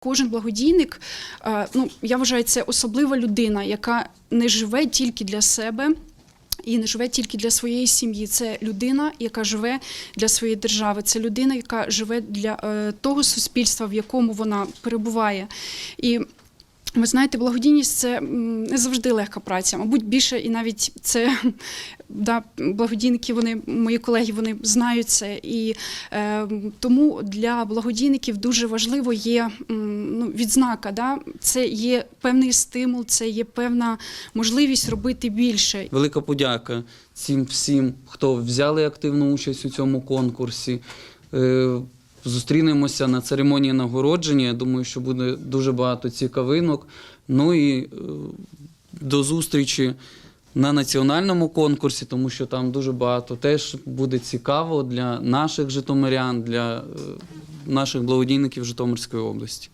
Кожен благодійник, е, ну я вважаю, це особлива людина, яка не живе тільки для себе. І не живе тільки для своєї сім'ї. Це людина, яка живе для своєї держави. Це людина, яка живе для е, того суспільства, в якому вона перебуває. І ви знаєте, благодійність це не завжди легка праця. Мабуть, більше і навіть це да, благодійники, вони мої колеги, вони знають це. І е, тому для благодійників дуже важливо є ну, відзнака. Да? Це є певний стимул, це є певна можливість робити більше. Велика подяка цим всім, хто взяли активну участь у цьому конкурсі. Е, Зустрінемося на церемонії нагородження. Я думаю, що буде дуже багато цікавинок. Ну і е, до зустрічі на національному конкурсі, тому що там дуже багато теж буде цікаво для наших житомирян, для е, наших благодійників Житомирської області.